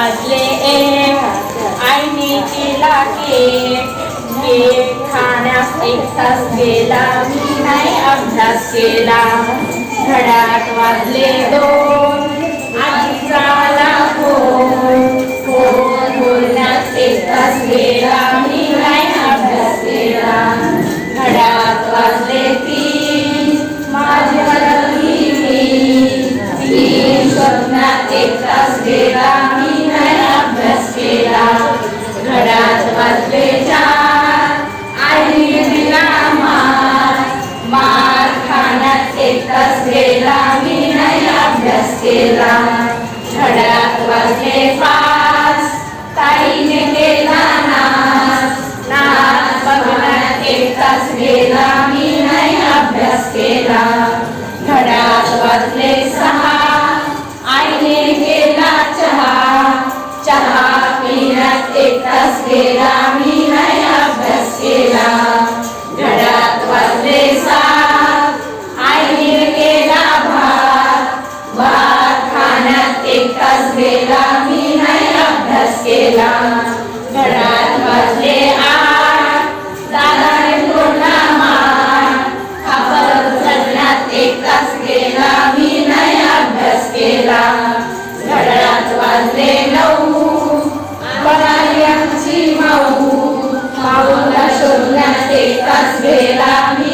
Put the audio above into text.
मजले एक आईने केला केक. खाण्यास एक तास गेला. मी नाही अभ्यास केला. धडात वाजले दोन. Thank you. वाजले नऊ परायांची माऊ. माऊला शोधण्यात एक तास गेला मी.